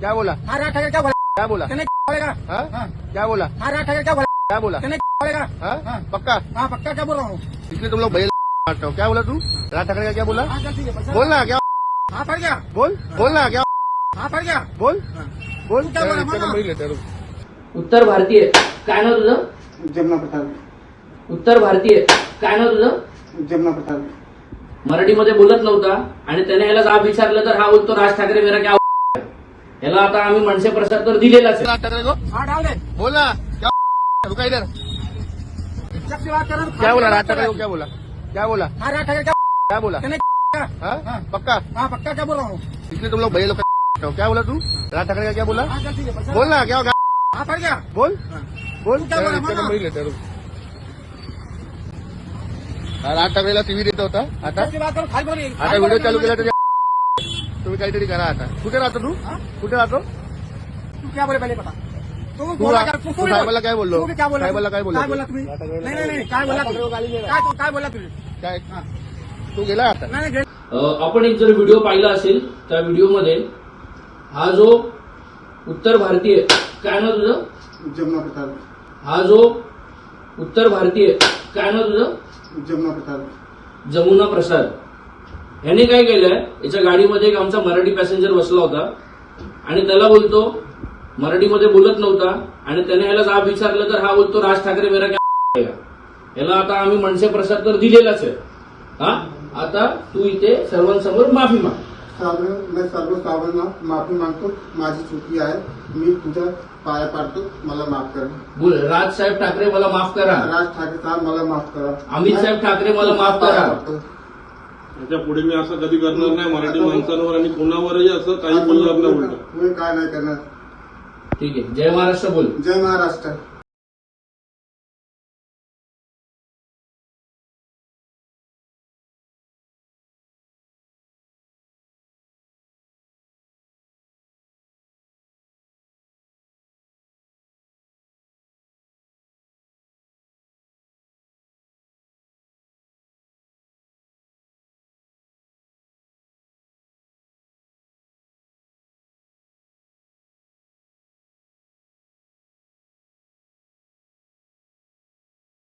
क्या बोला? हाँ राज ठाकरे क्या बोला? क्या बोला? कहने बोलेगा हाँ? हाँ. क्या बोला? हाँ राज ठाकरे क्या बोला? क्या बोला? कहने बोलेगा हाँ? हाँ। पक्का? हाँ पक्का क्या बोल? रहा हूँ इसलिए तुम लोग भैया मारते हो क्या बोला तू? राज ठाकरे का क्या बोला? हाँ चल ठीक है पैसा- बोल ना क्या? हाँ पड़ गया बोल. बोल ना क्या? हाँ पड़ गया बोल। बोल. क्या बोला, बोला? उत्तर भारतीय. काय नाव तुझं? जमुना प्रसाद उत्तर भारतीय. काय नाव तुझं? जमुना प्रसाद मराठीमध्ये बोलत नव्हता आणि त्याने याला जाब विचारलं तर हा बोलतो राज ठाकरे मेरा क्या है?" याला आता आम्ही मनसे प्रसाद तर दिलेलाच आहे. राज ठाकरे को हाँ डाल दे बोल ना. क्या रुका इधर. जब से बात कर रहा क्या बोला? क्या बोला? क्या बोला? क्या क्या बोला। पक्का? हाँ पक्का क्या बोल हूँ? इसलिए तुम लोग भैया लोग हो? क्या बोला तू? राज ठाकरे का क्या बोला? बोल ना क्या होगा हाँ पड़ गया। बोल। बोल? नंबर ही। राज ठाकरेला टीव्ही देत होता आता? आता व्हिडिओ चालू केला त्याच्या तुम्ही काहीतरी करा आता कुठे राहतो तू हाँ? कुठे राहतो तू क्या बोले पहले बता तू बोला क्या? तू बोल. साहेबाला काय बोललो? तू भी क्या बोला साहेबाला काय बोललो काय तू? बोला तुम्ही नाही नाही नाही काय बोला तुम्ही? काय तू काय बोला तुम्ही काय हा. तू गेला आता नाही नाही घे. अ, आपण एक जर व्हिडिओ पाहिला असेल त्या व्हिडिओमध्ये हा जो उत्तर भारतीय काय नाव तुझं जमुना प्रसाद हा जो उत्तर भारतीय काय नाव तुझं जमुना प्रसाद जमुना प्रसाद ह्याने काय केलंय? याच्या गाडीमध्ये एक आमचा मराठी पॅसेंजर बसला होता. आणि त्याला बोलतो मराठीमध्ये बोलत नव्हता. आणि त्याने याला जाब विचारलं तर हा बोलतो राज ठाकरे मेरा क्या है?" याला आता आम्ही मनसे प्रसाद तर दिलेलाच आहे. हा? आता तू इथे सर्वांसमोर माफी माग. मी सर्व माफी मागतो. माझी चुकी आहे. मी तुझ्या पाया पाडतो. मला माफ करा. बोल राज साहेब ठाकरे मला माफ करा. राज ठाकरे साहेब मला माफ करा. अमित साहेब ठाकरे मला माफ करा. पाया पडतो. याच्यापुढे मी असं कधी करणार नाही मराठी माणसांवर आणि कोणावरही असं काही बोलणार नाही उलट. मी काय नाही करणार. ठीक आहे. जय महाराष्ट्र बोल. जय महाराष्ट्र.